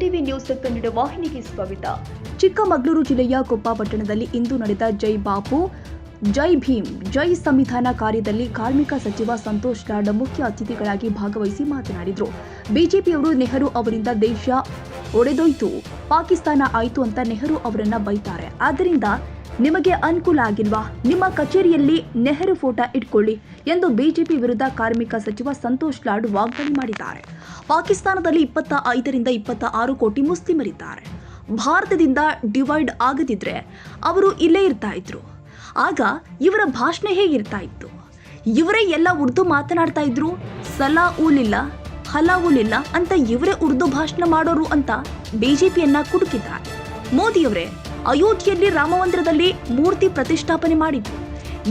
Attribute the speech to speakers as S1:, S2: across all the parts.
S1: TV news Kannada ವಾಹಿನಿಗೆ ಸ್ವಾಗತ. ಚಿಕ್ಕಮಗಳೂರು ಜಿಲ್ಲೆಯ ಕೊಪ್ಪ ಪಟ್ಟಣದಲ್ಲಿ ಇಂದು ನಡೆದ ಜೈ ಬಾಪು, ಜೈ ಭೀಮ್, ಜೈ ಸಂವಿಧಾನ ಕಾರ್ಯದಲ್ಲಿ ಕಾರ್ಮಿಕ ಸಚಿವ ಸಂತೋಷ್ ಲಾಡ್ ಮುಖ್ಯ ಅತಿಥಿಗಳಾಗಿ ಭಾಗವಹಿಸಿ ಮಾತನಾಡಿದರು. ಬಿಜೆಪಿಯವರು ನೆಹರು ಅವರಿಂದ ದೇಶ ಒಡೆದೋಯ್ತು, ಪಾಕಿಸ್ತಾನ ಆಯಿತು ಅಂತ ನೆಹರು ಅವರನ್ನ ಬೈತಾರೆ. ಆದ್ದರಿಂದ ನಿಮಗೆ ಅನುಕೂಲ ಆಗಿಲ್ವಾ ನಿಮ್ಮ ಕಚೇರಿಯಲ್ಲಿ ನೆಹರು ಫೋಟೋ ಇಟ್ಕೊಳ್ಳಿ ಎಂದು ಬಿಜೆಪಿ ವಿರುದ್ಧ ಕಾರ್ಮಿಕ ಸಚಿವ ಸಂತೋಷ್ ಲಾಡ್ ವಾಗ್ದಾಳಿ ಮಾಡಿದ್ದಾರೆ. ಪಾಕಿಸ್ತಾನದಲ್ಲಿ ಇಪ್ಪತ್ತ ಐದರಿಂದ ಇಪ್ಪತ್ತ ಆರು ಕೋಟಿ ಮುಸ್ಲಿಮರಿದ್ದಾರೆ. ಭಾರತದಿಂದ ಡಿವೈಡ್ ಆಗದಿದ್ರೆ ಅವರು ಇಲ್ಲೇ ಇರ್ತಾ ಇದ್ರು. ಆಗ ಇವರ ಭಾಷಣ ಹೇಗಿರ್ತಾ ಇತ್ತು? ಇವರೇ ಎಲ್ಲ ಉರ್ದು ಮಾತನಾಡ್ತಾ ಇದ್ರು? ಸಲಾ ಊಲಿಲ್ಲ ಹಲಾವುಲಿಲ್ಲ ಅಂತ ಇವರೇ ಉರ್ದು ಭಾಷಣ ಮಾಡೋರು ಅಂತ ಬಿಜೆಪಿಯನ್ನ ಕುಡುಕಿದ್ದಾರೆ. ಮೋದಿಯವರೇ ಅಯೋಧ್ಯೆಯಲ್ಲಿ ರಾಮಮಂದಿರದಲ್ಲಿ ಮೂರ್ತಿ ಪ್ರತಿಷ್ಠಾಪನೆ ಮಾಡಿದ್ರು.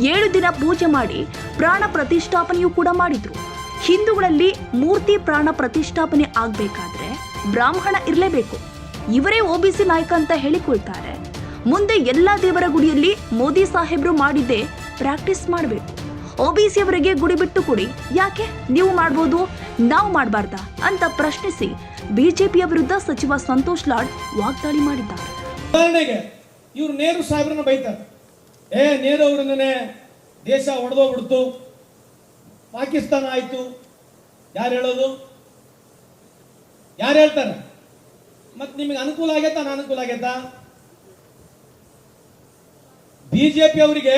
S1: ಏಳು ದಿನ ಪೂಜೆ ಮಾಡಿ ಪ್ರಾಣ ಪ್ರತಿಷ್ಠಾಪನೆಯೂ ಕೂಡ ಮಾಡಿದ್ರು. ಹಿಂದೂಗಳಲ್ಲಿ ಮೂರ್ತಿ ಪ್ರಾಣ ಪ್ರತಿಷ್ಠಾಪನೆ ಆಗ್ಬೇಕಾದ್ರೆ ಬ್ರಾಹ್ಮಣ ಇರಲೇಬೇಕು. ಇವರೇ ಒಬಿಸಿ ನಾಯಕ ಅಂತ ಹೇಳಿಕೊಳ್ತಾರೆ. ಮುಂದೆ ಎಲ್ಲ ದೇವರ ಗುಡಿಯಲ್ಲಿ ಮೋದಿ ಸಾಹೇಬ್ರು ಮಾಡಿದ್ದೇ ಪ್ರಾಕ್ಟೀಸ್ ಮಾಡಬೇಕು. ಒಬಿಸಿ ಅವರಿಗೆ ಗುಡಿ ಬಿಟ್ಟು ಕೊಡಿ. ಯಾಕೆ? ನೀವು ಮಾಡ್ಬೋದು, ನಾವು ಮಾಡಬಾರ್ದಾ ಅಂತ ಪ್ರಶ್ನಿಸಿ ಬಿಜೆಪಿಯ ವಿರುದ್ಧ ಸಚಿವ ಸಂತೋಷ್ ಲಾಡ್ ವಾಗ್ದಾಳಿ ಮಾಡಿದ್ದಾರೆ.
S2: ಉದಾಹರಣೆಗೆ, ಇವ್ರು ನೇರು ಸಾಹೇಬ್ರನ್ನ ಬೈತಾರೆ. ಏ ನೇರು ಅವರಿಂದನೇ ದೇಶ ಒಡೆದೋಗ್ಬಿಡ್ತು. ಪಾಕಿಸ್ತಾನ ಆಯ್ತು. ಯಾರು ಹೇಳೋದು? ಯಾರು ಹೇಳ್ತಾರೆ? ಮತ್ತೆ ನಿಮಗೆ ಅನುಕೂಲ ಆಗೈತಾ, ಅನಾನುಕೂಲ ಆಗೈತಾ? ಬಿಜೆಪಿ ಅವರಿಗೆ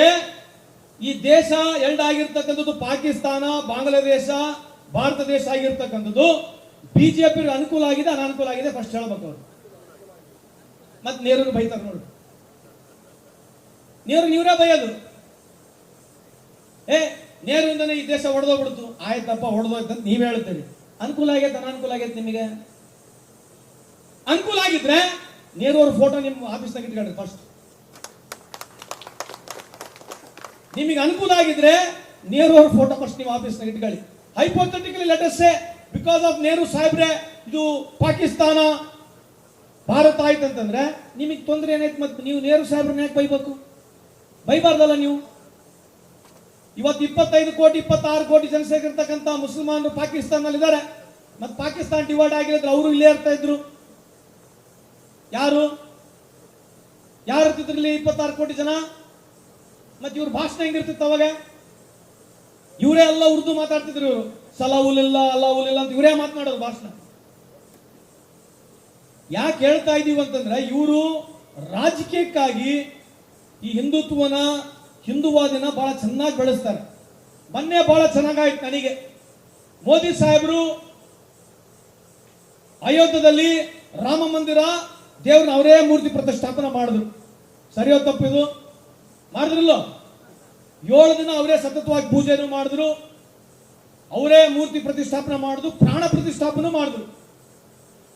S2: ಈ ದೇಶ ಎರಡ್ ಆಗಿರ್ತಕ್ಕಂಥದ್ದು ಪಾಕಿಸ್ತಾನ, ಬಾಂಗ್ಲಾದೇಶ, ಭಾರತ ದೇಶ ಆಗಿರ್ತಕ್ಕಂಥದ್ದು ಬಿಜೆಪಿ ಅನುಕೂಲ ಆಗಿದೆ, ಅನಾನುಕೂಲ ಆಗಿದೆ ಫಸ್ಟ್ ಹೇಳ್ಬೇಕು ಅವರು. ಮತ್ ನೇರನ್ನು ಬೈತಾರೆ ನೋಡಿ. ನೇರು ನೀವ್ರ ಬೈಯೋದು? ಏ ನೇರಿಂದನೇ ಈ ದೇಶ ಹೊಡೆದೋಗ್ಬಿಡ್ತು ಆಯ್ತಪ್ಪ ಹೊಡೆದೋಯ್ತು ಅಂತ ನೀವ್ ಹೇಳ್ತೀರಿ ಅನುಕೂಲ ಆಗೈತೆ? ಅನಾನುಕೂಲ ಆಗೈತೆ ನಿಮಗೆ? ಅನುಕೂಲ ಆಗಿದ್ರೆ ನೇರು ಅವ್ರ ಫೋಟೋ ನಿಮ್ಮ ಆಫೀಸ್ನಾಗ ಇಟ್ಕೊಳ್ರಿ ಫಸ್ಟ್ ನಿಮಗೆ ಅನುಕೂಲ ಆಗಿದ್ರೆ ನೇರು ಅವ್ರ ಫೋಟೋ ಫಸ್ಟ್ ನೀವು ಆಫೀಸ್ನಾಗ ಇಟ್ಕೊಳ್ಳಿ. ಹೈಪೋಥೆಟಿಕಲಿ ಲೆಟರ್ಸೆ ಬಿಕಾಸ್ ಆಫ್ ನೇರು ಸಾಹೇಬ್ರೆ, ಇದು ಪಾಕಿಸ್ತಾನ ಭಾರತ ಆಯ್ತು ಅಂತಂದ್ರೆ ನಿಮಗೆ ತೊಂದರೆ ಏನಾಯ್ತು ಮತ್ತೆ ನೀವು ನೇರು ಸಾಹೇಬ್ರನ್ನ ಯಾಕೆ ಬೈಬೇಕು? ಬೈಬಾರ್ದಲ್ಲ ನೀವು. ಇವತ್ತು ಇಪ್ಪತ್ತೈದು ಕೋಟಿ, ಇಪ್ಪತ್ತಾರು ಕೋಟಿ ಜನಸಂಖ್ಯೆ ಇರ್ತಕ್ಕಂಥ ಮುಸಲ್ಮಾನರು ಪಾಕಿಸ್ತಾನದಲ್ಲಿ ಇದ್ದಾರೆ ಮತ್ತೆ ಪಾಕಿಸ್ತಾನ ಡಿವೈಡ್ ಆಗಿರೋದ್ರೆ ಅವರು ಇಲ್ಲೇ ಇರ್ತಾ ಇದ್ರು. ಯಾರು? ಯಾರು ಇರ್ತಿದ್ರು ಇಲ್ಲಿ ಇಪ್ಪತ್ತಾರು ಕೋಟಿ ಜನ? ಮತ್ತೆ ಇವ್ರ ಭಾಷಣ ಹೆಂಗಿರ್ತಿತ್ತು ಅವಾಗ? ಇವರೇ ಎಲ್ಲ ಉರ್ದು ಮಾತಾಡ್ತಿದ್ರು ಇವರು. ಸಲಾವುಲಿಲ್ಲ ಅಲ್ಲಾವುಲಿಲ್ಲ ಅಂತ ಇವರೇ ಮಾತನಾಡೋದು ಭಾಷಣ. ಯಾಕೆ ಹೇಳ್ತಾ ಇದ್ದೀವಿ ಅಂತಂದ್ರೆ ಇವರು ರಾಜಕೀಯಕ್ಕಾಗಿ ಈ ಹಿಂದುತ್ವನ, ಹಿಂದುವಾದಿನ ಬಹಳ ಚೆನ್ನಾಗಿ ಬೆಳೆಸ್ತಾರೆ. ಮೊನ್ನೆ ಬಹಳ ಚೆನ್ನಾಗಾಯ್ತು ನನಗೆ. ಮೋದಿ ಸಾಹೇಬರು ಅಯೋಧ್ಯದಲ್ಲಿ ರಾಮ ಮಂದಿರ ದೇವ್ರನ್ನ ಅವರೇ ಮೂರ್ತಿ ಪ್ರತಿಷ್ಠಾಪನೆ ಮಾಡಿದ್ರು. ಸರಿಯೋ ತಪ್ಪಿದು ಮಾಡಿದ್ರಲ್ಲ? ಏಳು ದಿನ ಅವರೇ ಸತತವಾಗಿ ಪೂಜೆಯನ್ನು ಮಾಡಿದ್ರು. ಅವರೇ ಮೂರ್ತಿ ಪ್ರತಿಷ್ಠಾಪನೆ ಮಾಡಿದ್ರು, ಪ್ರಾಣ ಪ್ರತಿಷ್ಠಾಪನೆ ಮಾಡಿದ್ರು.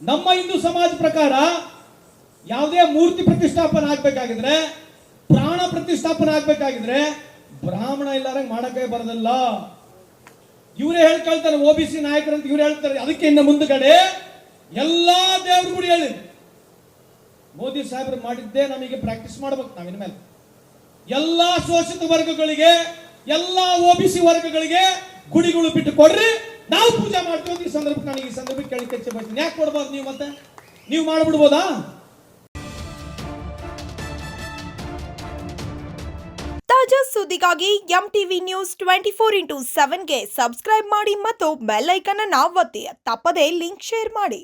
S2: ನಮ್ಮ ಹಿಂದೂ ಸಮಾಜ ಪ್ರಕಾರ ಯಾವುದೇ ಮೂರ್ತಿ ಪ್ರತಿಷ್ಠಾಪನೆ ಆಗ್ಬೇಕಾಗಿದ್ರೆ, ಪ್ರಾಣ ಪ್ರತಿಷ್ಠಾಪನೆ ಆಗ್ಬೇಕಾಗಿದ್ರೆ ಬ್ರಾಹ್ಮಣ ಇಲ್ಲಾರಂಗೆ ಮಾಡಕ್ಕೆ ಬರದಲ್ಲ. ಇವರೇ ಹೇಳ್ಕೊಳ್ತಾರೆ ಒ ಬಿ ಸಿ ನಾಯಕರಂತ ಇವ್ರು ಹೇಳ್ತಾರೆ, ಅದಕ್ಕೆ ಇನ್ನು ಮುಂದುಗಡೆ ಎಲ್ಲಾ ದೇವರು ಗುಡಿ ಹೇಳಿ. ಮೋದಿ ಸಾಹೇಬರು ಮಾಡಿದ್ದೇ ನಮಗೆ ಪ್ರಾಕ್ಟೀಸ್ ಮಾಡ್ಬೇಕು ನಾವಿನ ಮೇಲೆ ಎಲ್ಲಾ ಶೋಷಿತ ವರ್ಗಗಳಿಗೆ, ಎಲ್ಲಾ ಒ ಬಿ ಸಿ ವರ್ಗಗಳಿಗೆ ಗುಡಿಗಳು ಬಿಟ್ಟು ಕೊಡ್ರಿ. ನಾವು ಪೂಜೆ ಮಾಡ್ತೀವಿ, ಈ ಸಂದರ್ಭಕ್ಕೆ ನನಗೆ ಈ ಸಂದರ್ಭಕ್ಕೆ ಕೇಳಿ ಬಯಸ್ತೀನಿ ಯಾಕೆ ಕೊಡ್ಬಾರ್ದು ನೀವು ಮತ್ತೆ? ನೀವು ಮಾಡ್ಬಿಡ್ಬೋದಾ?
S3: ತಾಜಾ ಸುದ್ದಿಗಾಗಿ M TV news twenty four into ಸೆವೆನ್ಗೆ subscribe ಮಾಡಿ ಮತ್ತು ಬೆಲ್ ಐಕನ್ ಅನ್ನು ಒತ್ತಿ. ತಪ್ಪದೇ ಲಿಂಕ್ ಶೇರ್ ಮಾಡಿ.